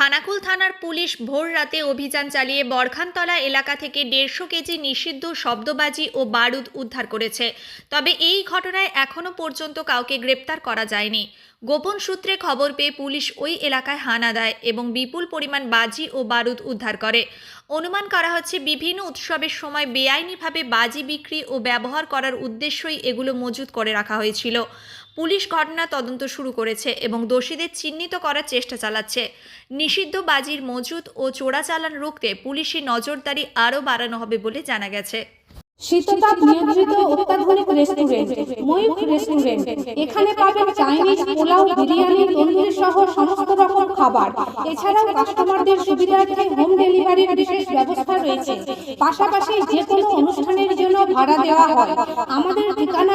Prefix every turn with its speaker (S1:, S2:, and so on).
S1: খানাকুল থানার পুলিশ ভোর রাতে অভিযান চালিয়ে বরখানতলা এলাকা থেকে দেড়শো কেজি নিষিদ্ধ শব্দবাজি ও বারুদ উদ্ধার করেছে। তবে এই ঘটনায় এখনও পর্যন্ত কাউকে গ্রেপ্তার করা যায়নি। গোপন সূত্রে খবর পেয়ে পুলিশ ওই এলাকায় হানা দেয় এবং বিপুল পরিমাণ বাজি ও বারুদ উদ্ধার করে। অনুমান করা হচ্ছে বিভিন্ন উৎসবের সময় বেআইনিভাবে বাজি বিক্রি ও ব্যবহার করার উদ্দেশ্যই এগুলো মজুত করে রাখা হয়েছিল। পুলিশ ঘটনা তদন্ত শুরু করেছে এবং দোষীদের চিহ্নিত করার চেষ্টা চালাচ্ছে। নিষিদ্ধ বাজির মজুত ও চোরাচালান রুখতে পুলিশি নজরদারি আরও বাড়ানো হবে বলে জানা গেছে।
S2: আমাদের ঠিকানা